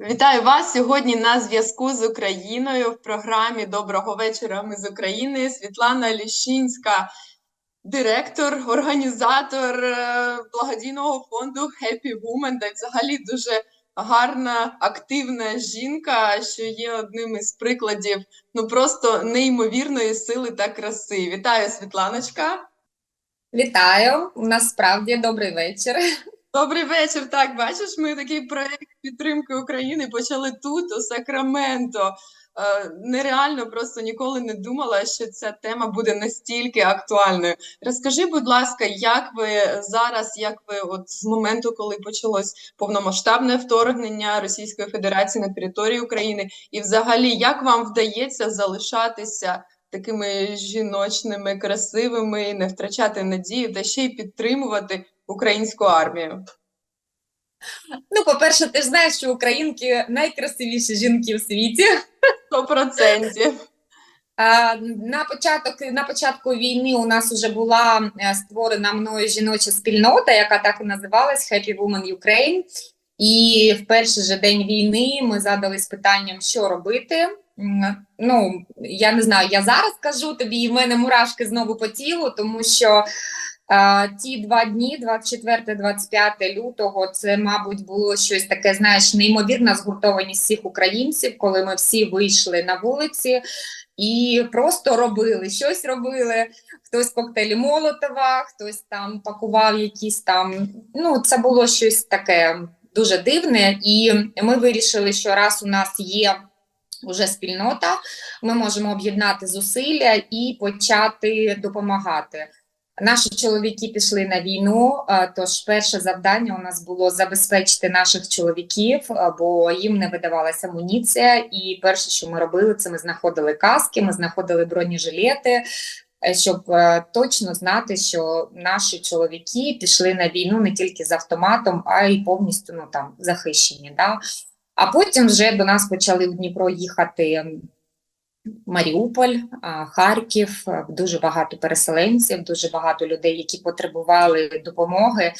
Вітаю вас сьогодні на зв'язку з Україною в програмі Доброго вечора. Ми з України. Світлана Ліщинська, директор, організатор е, благодійного фонду Happy Woman, та взагалі дуже гарна, активна жінка, що є одним із прикладів ну просто неймовірної сили та краси. Вітаю, Світланочка. Вітаю, у нас справді добрий вечір. Добрий вечір. Так, бачиш, ми такий проект підтримки України почали тут, у Сакраменто. Е, Нереально просто ніколи не думала, що ця тема буде настільки актуальною. Розкажи, будь ласка, як ви зараз, як ви от з моменту, коли почалось повномасштабне вторгнення Російської Федерації на територію України, і взагалі як вам вдається залишатися такими жіночними, красивими, не втрачати надію та ще й підтримувати українську армію? Ну, по-перше, ти ж знаєш, що українки найкрасивіші жінки в світі. Сто процентів. А, на початок на початку війни у нас вже була е, створена мною жіноча спільнота, яка так і називалась Happy Woman Ukraine. І в перший же день війни ми задались питанням, що робити. Ну, я не знаю, я зараз кажу тобі, і в мене мурашки знову по тілу, тому що ті два дні, 24-25 лютого, це, мабуть, було щось таке, знаєш, неймовірна згуртованість всіх українців, коли ми всі вийшли на вулиці і просто робили щось робили. Хтось коктейлі Молотова, хтось там пакував якісь там. Ну, це було щось таке дуже дивне, і ми вирішили, що раз у нас є. Уже спільнота, ми можемо об'єднати зусилля і почати допомагати. Наші чоловіки пішли на війну, тож перше завдання у нас було забезпечити наших чоловіків, бо їм не видавалася амуніція. І перше, що ми робили, це ми знаходили каски, ми знаходили бронежилети, е, щоб е, точно знати, що наші чоловіки пішли на війну не тільки з автоматом, а й повністю ну там захищені. Да? А потім вже до нас почали в Дніпро їхати Маріуполь, Харків, дуже багато переселенців, дуже багато людей, які потребували допомоги.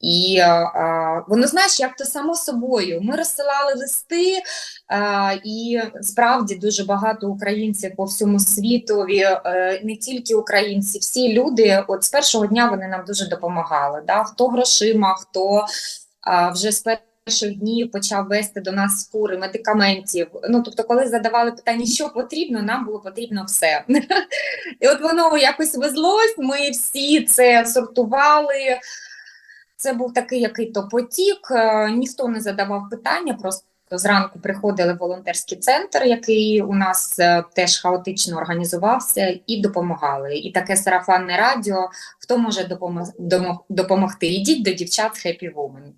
І а, воно знаєш, як то само собою. Ми розсилали листи, а, і справді дуже багато українців по всьому світу, е, не тільки українці, всі люди. От з першого дня вони нам дуже допомагали. Да? Хто грошима, хто а, вже з перших днів почав вести до нас фури медикаментів. Ну тобто, коли задавали питання, що потрібно, нам було потрібно все. І от воно якось везлось. Ми всі це сортували. Це був такий який то потік. Е, ніхто не задавав питання, просто. Зранку приходили в волонтерський центр, який у нас е, теж хаотично організувався, і допомагали. І таке сарафанне радіо. Хто може допомогти? Йдіть до дівчат Happy Woman.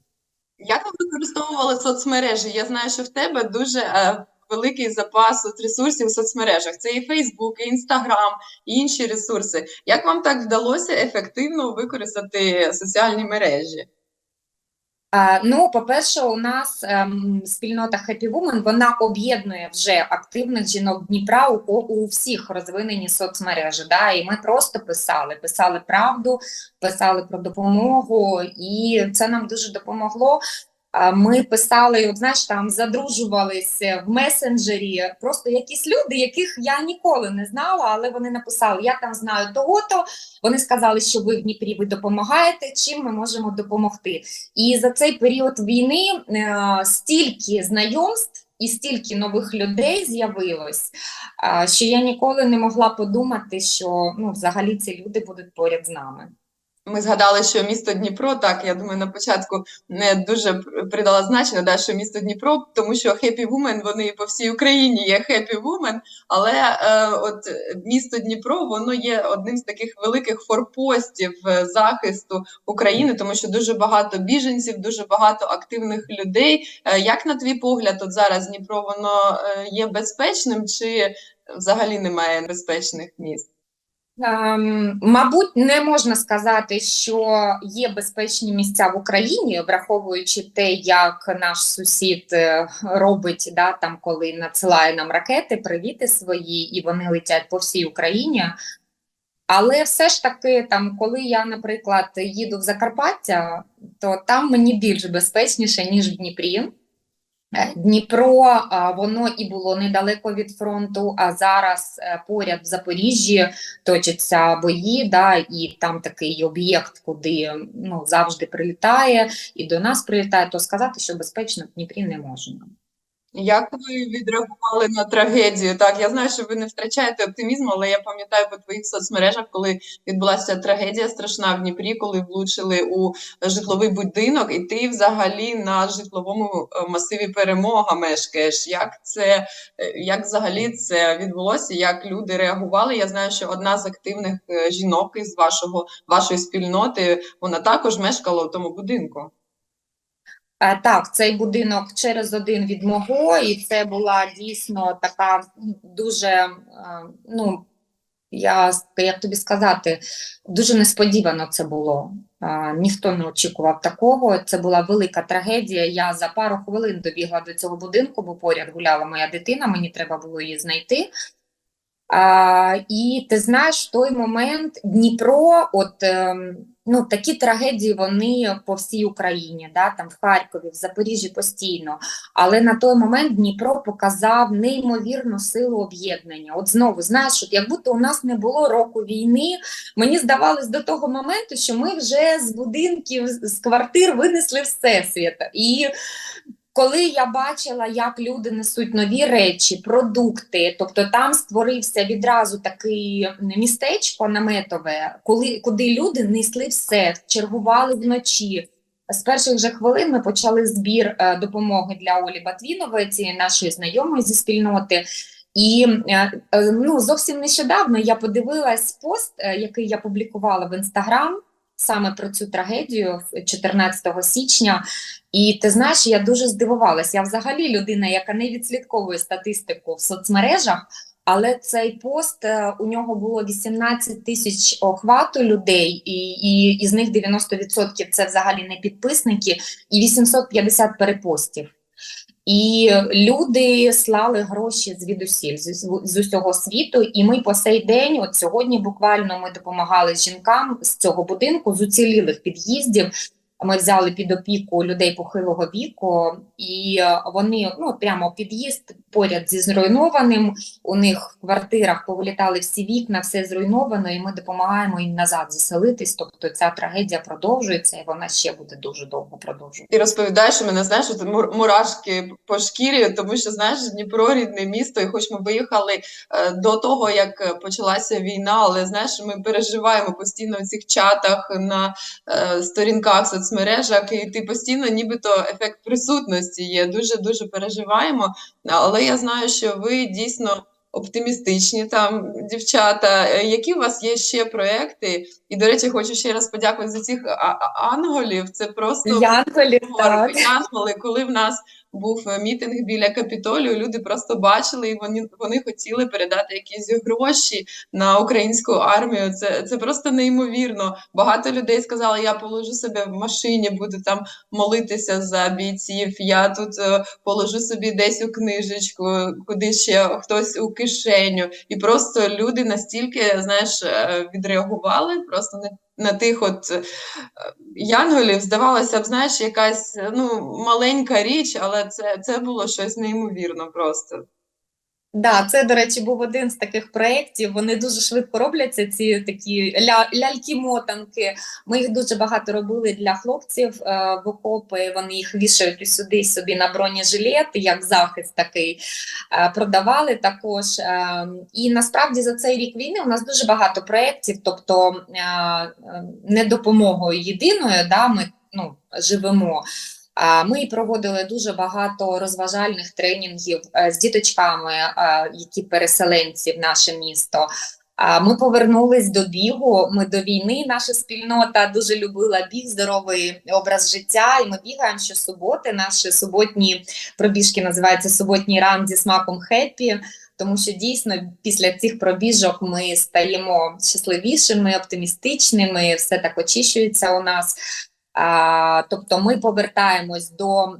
Як ви використовували соцмережі? Я знаю, що в тебе дуже е, великий запас от ресурсів в соцмережах. Це і Фейсбук, і Інстаграм, і інші ресурси. Як вам так вдалося ефективно використати соціальні мережі? Ну, по-перше, у нас ем, спільнота Happy Woman, вона об'єднує вже активних жінок Дніпра у, у всіх розвинені соцмережі. Да? І ми просто писали, писали правду, писали про допомогу, і це нам дуже допомогло. Ми писали, от, знаєш, там задружувалися в месенджері. Просто якісь люди, яких я ніколи не знала, але вони написали: Я там знаю того-то. Вони сказали, що ви в Дніпрі ви допомагаєте. Чим ми можемо допомогти? І за цей період війни е, стільки знайомств. І стільки нових людей з'явилось, що я ніколи не могла подумати, що ну, взагалі ці люди будуть поряд з нами. Ми згадали, що місто Дніпро, так я думаю, на початку не дуже придала значення, да, що місто Дніпро, тому що Happy Woman, вони по всій Україні є Happy Woman, але е, от місто Дніпро воно є одним з таких великих форпостів е, захисту України, тому що дуже багато біженців, дуже багато активних людей. Е, як на твій погляд, от зараз Дніпро воно е, є безпечним чи взагалі немає безпечних міст? Ем, мабуть, не можна сказати, що є безпечні місця в Україні, враховуючи те, як наш сусід е, робить, да, там, коли надсилає нам ракети, привіти свої, і вони летять по всій Україні. Але все ж таки, там, коли я, наприклад, їду в Закарпаття, то там мені більш безпечніше, ніж в Дніпрі. Е, Дніпро, воно і було недалеко від фронту, а зараз е, поряд в Запоріжжі точаться бої, да, і там такий об'єкт, куди ну, завжди прилітає, і до нас прилітає, то сказати, що безпечно в Дніпрі не можна. Як ви відреагували на трагедію? Так, я знаю, що ви не втрачаєте оптимізму, але я пам'ятаю по твоїх соцмережах, коли відбулася трагедія страшна в Дніпрі, коли влучили у житловий будинок, і ти взагалі на житловому е, масиві перемога мешкаєш. Як це е, як взагалі це відбулося? Як люди реагували? Я знаю, що одна з активних е, жінок із вашого вашої спільноти вона також мешкала у тому будинку. Е, Так, цей будинок через один від мого, і це була дійсно така дуже, е, ну, я, як тобі сказати, дуже несподівано це було. Е, Ніхто не очікував такого. Це була велика трагедія. Я за пару хвилин добігла до цього будинку, бо поряд гуляла моя дитина, мені треба було її знайти. А, і ти знаєш, в той момент Дніпро, от ем, ну такі трагедії вони по всій Україні, да, там в Харкові, в Запоріжжі постійно. Але на той момент Дніпро показав неймовірну силу об'єднання. От знову знаєш, от як будто у нас не було року війни. Мені здавалось до того моменту, що ми вже з будинків, з квартир винесли всесвіт. І коли я бачила, як люди несуть нові речі, продукти, тобто там створився відразу такий містечко наметове, коли куди люди несли все, чергували вночі. З перших же хвилин ми почали збір е, допомоги для Олі Батвінової, цієї нашої знайомої зі спільноти. І е, е, ну, зовсім нещодавно я подивилась пост, який я публікувала в інстаграм саме про цю трагедію 14 січня. І ти знаєш, я дуже здивувалася. Я взагалі людина, яка не відслідковує статистику в соцмережах, але цей пост е, у нього було 18 тисяч охвату людей, і, і із них 90% це взагалі не підписники, і 850 перепостів. І люди слали гроші звідусіль з, усього світу. І ми по сей день, от сьогодні, буквально ми допомагали жінкам з цього будинку з уцілілих під'їздів. Ми взяли під опіку людей похилого віку, і е, вони ну прямо під'їзд поряд зі зруйнованим. У них в квартирах повилітали всі вікна, все зруйновано, і ми допомагаємо їм назад заселитись. Тобто ця трагедія продовжується, і вона ще буде дуже довго продовжуватися. Ти розповідаєш, мене знаєш, мурашки по шкірі, тому що знаєш, Дніпро рідне місто, і хоч ми виїхали е, до того, як почалася війна, але знаєш, ми переживаємо постійно в цих чатах на е, сторінках в соцмережах, і ти постійно, нібито ефект присутності є. Дуже дуже переживаємо. Але я знаю, що ви дійсно. Оптимістичні там дівчата. Е, Які у вас є ще проекти? І, до речі, хочу ще раз подякувати за цих анголів. Це просто Янголів, так. Янголи, коли в нас був е, мітинг біля Капітолію, люди просто бачили і вони, вони хотіли передати якісь гроші на українську армію. Це, це просто неймовірно. Багато людей сказали, я положу себе в машині, буду там молитися за бійців. Я тут е, положу собі десь у книжечку, куди ще хтось у кишеню. І просто люди настільки, знаєш, е, відреагували просто на, на тих от е, янголів, здавалося б, знаєш, якась ну, маленька річ, але це, це було щось неймовірно просто. Да, це, до речі, був один з таких проєктів. Вони дуже швидко робляться, ці такі ля, ляльки-мотанки. Ми їх дуже багато робили для хлопців е, в окопи. Вони їх вішають сюди собі на бронежилет, як захист такий. Е, продавали також. Е, і насправді за цей рік війни у нас дуже багато проєктів, тобто е, е, не допомогою єдиною, да, ми ну, живемо. Ми проводили дуже багато розважальних тренінгів е, з діточками, е, які переселенці в наше місто. Ми повернулись до бігу. Ми до війни. Наша спільнота дуже любила біг, здоровий образ життя. І ми бігаємо щосуботи. Наші суботні пробіжки називаються суботній ран зі смаком хеппі. Тому що дійсно після цих пробіжок ми стаємо щасливішими, оптимістичними, все так очищується у нас. Тобто ми повертаємось до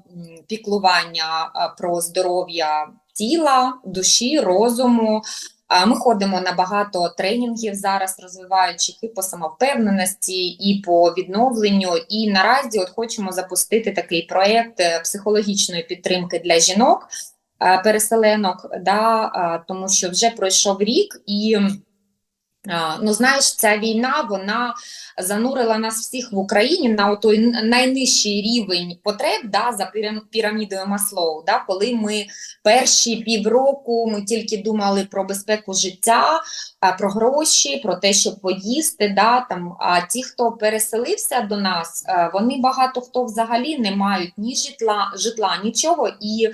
піклування про здоров'я тіла, душі, розуму. Ми ходимо на багато тренінгів зараз, розвиваючих і по самовпевненості, і по відновленню. І наразі от хочемо запустити такий проєкт е, психологічної підтримки для жінок, е, переселенок, да, тому що вже пройшов рік і. А, Ну, знаєш, ця війна вона занурила нас всіх в Україні на той найнижчий рівень потреб да, за пірам- пірамідою Маслоу, да, коли ми перші півроку ми тільки думали про безпеку життя, про гроші, про те, щоб поїсти. Да, там, а ті, хто переселився до нас, е, вони багато хто взагалі не мають ні житла, житла, нічого. І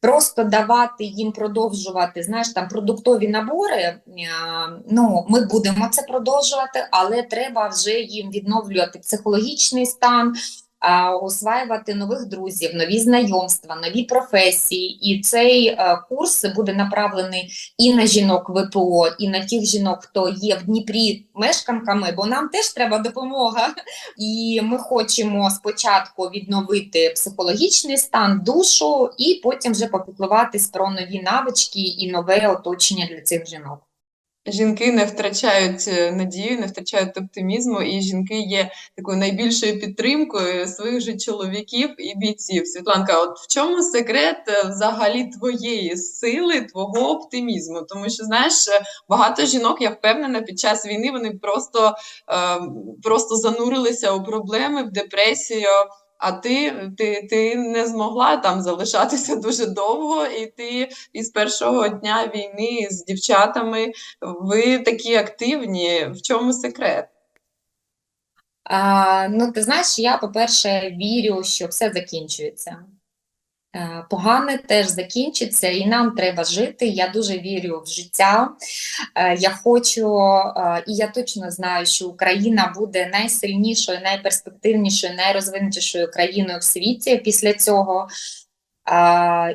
просто давати їм продовжувати, знаєш, там продуктові набори. е, Ну, ми будемо це продовжувати, але треба вже їм відновлювати психологічний стан, осваювати нових друзів, нові знайомства, нові професії. І цей е, курс буде направлений і на жінок ВПО, і на тих жінок, хто є в Дніпрі мешканками, бо нам теж треба допомога. І ми хочемо спочатку відновити психологічний стан, душу, і потім вже попіклуватись про нові навички і нове оточення для цих жінок. Жінки не втрачають е, надію, не втрачають оптимізму, і жінки є такою найбільшою підтримкою своїх же чоловіків і бійців. Світланка, от в чому секрет е, взагалі твоєї сили, твого оптимізму? Тому що знаєш, е, багато жінок, я впевнена, під час війни вони просто, е, просто занурилися у проблеми, в депресію. А ти, ти, ти не змогла там залишатися дуже довго, і ти із першого дня війни з дівчатами ви такі активні. В чому секрет? А, ну, ти знаєш, я, по-перше, вірю, що все закінчується. Е, Погане теж закінчиться, і нам треба жити. Я дуже вірю в життя. Е, Я хочу, е, і я точно знаю, що Україна буде найсильнішою, найперспективнішою, найрозвинутішою країною в світі після цього.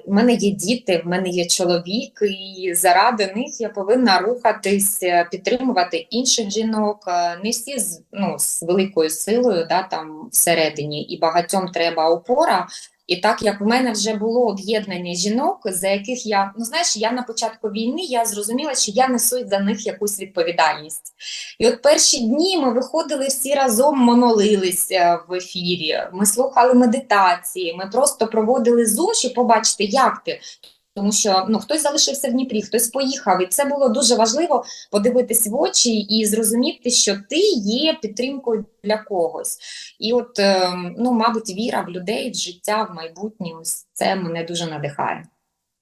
В мене є діти, в мене є чоловік, і заради них я повинна рухатись, підтримувати інших жінок. Не всі з, ну, з великою силою, да, там всередині, і багатьом треба опора. І так як в мене вже було об'єднання жінок, за яких я, ну знаєш, я на початку війни я зрозуміла, що я несу за них якусь відповідальність. І от перші дні ми виходили всі разом, монолилися в ефірі, ми слухали медитації, ми просто проводили зум, щоб побачити, як ти. Тому що ну хтось залишився в Дніпрі, хтось поїхав, і це було дуже важливо подивитись в очі і зрозуміти, що ти є підтримкою для когось. І от, ем, ну, мабуть, віра в людей, в життя, в майбутнє, ось це мене дуже надихає.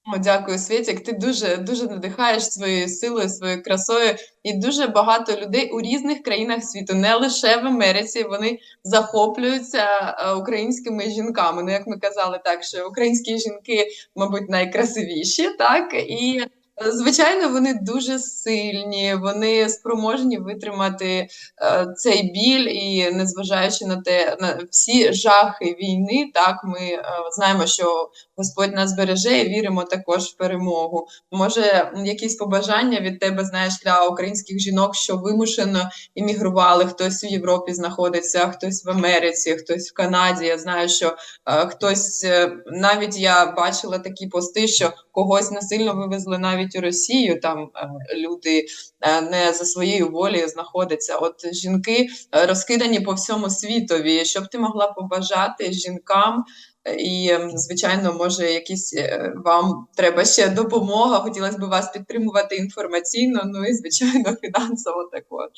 Дякую, Світік. Ти дуже дуже надихаєш своєю силою, своєю красою. І дуже багато людей у різних країнах світу, не лише в Америці. Вони захоплюються е, українськими жінками. Ну, як ми казали, так що українські жінки, мабуть, найкрасивіші, так і. е, Звичайно, вони дуже сильні, вони спроможні витримати е, цей біль, і незважаючи на те, на всі жахи війни, так ми знаємо, що Господь нас береже і віримо також в перемогу. Може, якісь побажання від тебе знаєш для українських жінок, що вимушено іммігрували, хтось в Європі знаходиться, хтось в Америці, хтось в Канаді. Я знаю, що е, хтось е, навіть я бачила такі пости, що когось насильно вивезли навіть у Росію. Там е, люди е, не за своєю волею знаходяться. От жінки е, розкидані по всьому світові. Що б ти могла побажати жінкам? І, ем, звичайно, може, якісь е, вам треба ще допомога. Хотілося б вас підтримувати інформаційно, ну і звичайно, фінансово також.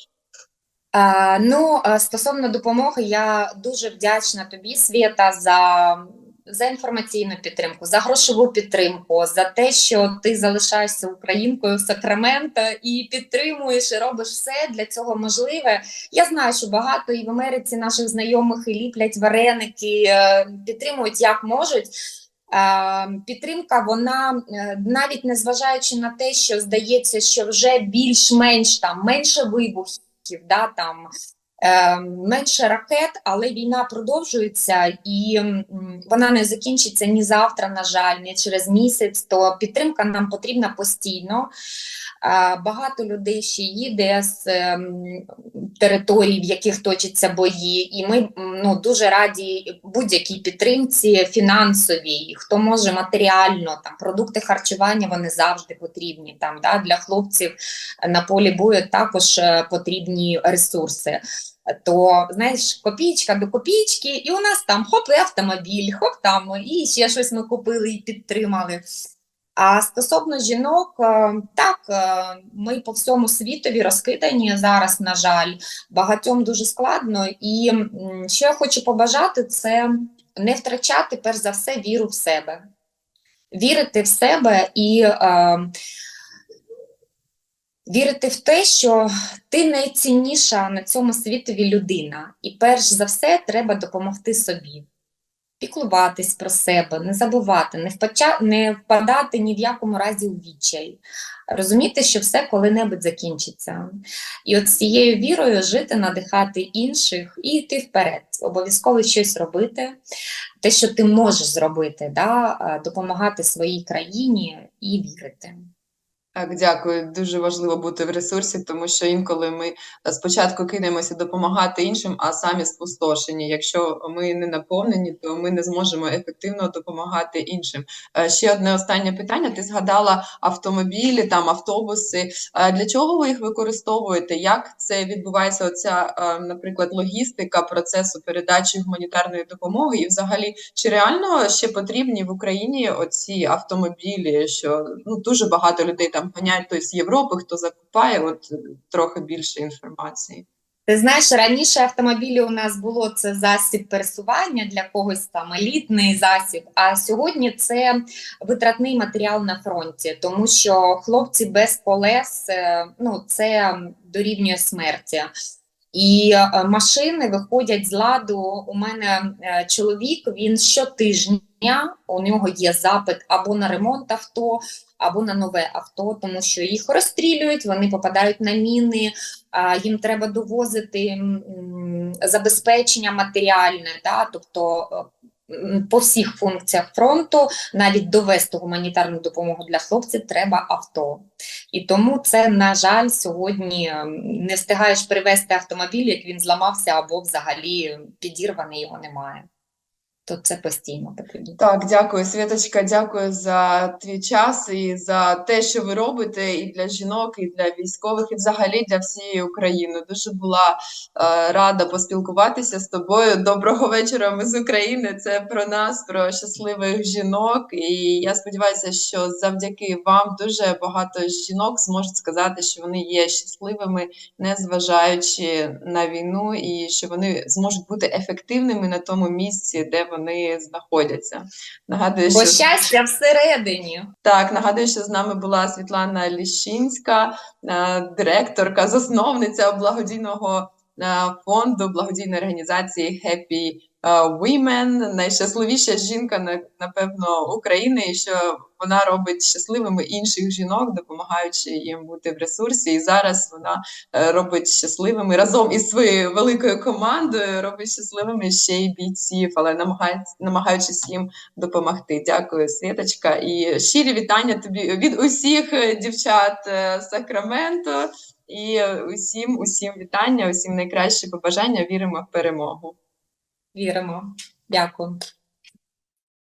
А, ну, стосовно допомоги, я дуже вдячна тобі, Свята, за, за інформаційну підтримку, за грошову підтримку, за те, що ти залишаєшся українкою Сакраменто і підтримуєш і робиш все для цього можливе. Я знаю, що багато і в Америці наших знайомих і ліплять вареники, е, підтримують як можуть. Е, Підтримка, вона е, навіть незважаючи на те, що здається, що вже більш-менш там менше вибухів, да, там менше ракет, але війна продовжується і вона не закінчиться ні завтра, на жаль, ні через місяць. То підтримка нам потрібна постійно. Багато людей ще їде з ем, територій, в яких точаться бої, і ми ну, дуже раді будь-якій підтримці фінансовій, хто може матеріально, там продукти харчування вони завжди потрібні. Там да, для хлопців на полі бою також е, потрібні ресурси. То знаєш, копійка до копійки, і у нас там хоп, і автомобіль, хоп там, і ще щось ми купили і підтримали. А стосовно жінок, е, так, е, ми по всьому світові розкидані зараз, на жаль, багатьом дуже складно. І що я хочу побажати, це не втрачати перш за все віру в себе, вірити в себе і е, вірити в те, що ти найцінніша на цьому світові людина, і перш за все треба допомогти собі. Піклуватись про себе, не забувати, не, впача... не впадати ні в якому разі у відчай, розуміти, що все коли-небудь закінчиться. І от з цією вірою жити, надихати інших і йти вперед, обов'язково щось робити, те, що ти можеш зробити, да? допомагати своїй країні і вірити. Так, дякую. Дуже важливо бути в ресурсі, тому що інколи ми е, спочатку кинемося допомагати іншим, а самі спустошені. Якщо ми не наповнені, то ми не зможемо ефективно допомагати іншим. Е, Ще одне останнє питання. Ти згадала автомобілі, там автобуси. Е, Для чого ви їх використовуєте? Як це відбувається? Оця, наприклад, логістика процесу передачі гуманітарної допомоги? І взагалі, чи реально ще потрібні в Україні оці автомобілі? Що ну дуже багато людей там ганяють то з Європи, хто закупає? От е, трохи більше інформації. Ти знаєш, раніше автомобілі у нас було це засіб пересування для когось там елітний засіб. А сьогодні це витратний матеріал на фронті, тому що хлопці без колес е, ну це дорівнює смерті. І е, машини виходять з ладу. У мене чоловік, він щотижня у нього є запит або на ремонт авто, або на нове авто, тому що їх розстрілюють, вони попадають на міни, їм треба довозити забезпечення матеріальне, да, тобто е, по всіх функціях фронту, навіть довести гуманітарну допомогу для хлопців, треба авто. І тому це, на жаль, сьогодні не встигаєш привезти автомобіль, як він зламався, або взагалі підірваний його немає. То це постійно потрібно. Так, дякую, Світочка. Дякую за твій час і за те, що ви робите і для жінок, і для військових, і взагалі для всієї України. Дуже була е, рада поспілкуватися з тобою. Доброго вечора. Ми з України. Це про нас, про щасливих жінок. І я сподіваюся, що завдяки вам дуже багато жінок зможуть сказати, що вони є щасливими, незважаючи на війну, і що вони зможуть бути ефективними на тому місці, де вони знаходяться. Нагадую, Бо що щастя всередині. так, нагадую, що з нами була Світлана Ліщинська, е, директорка, засновниця благодійного е, фонду благодійної організації Happy Women, найщасливіша жінка, на- напевно, України, і що вона робить щасливими інших жінок, допомагаючи їм бути в ресурсі. І зараз вона е, робить щасливими разом із своєю великою командою, робить щасливими ще й бійців, але намагаючись їм допомогти. Дякую, Світочка. І щирі вітання тобі від усіх е, дівчат е, Сакраменто. І е, усім, усім вітання, усім найкращі побажання. Віримо в перемогу. Віримо. Дякую.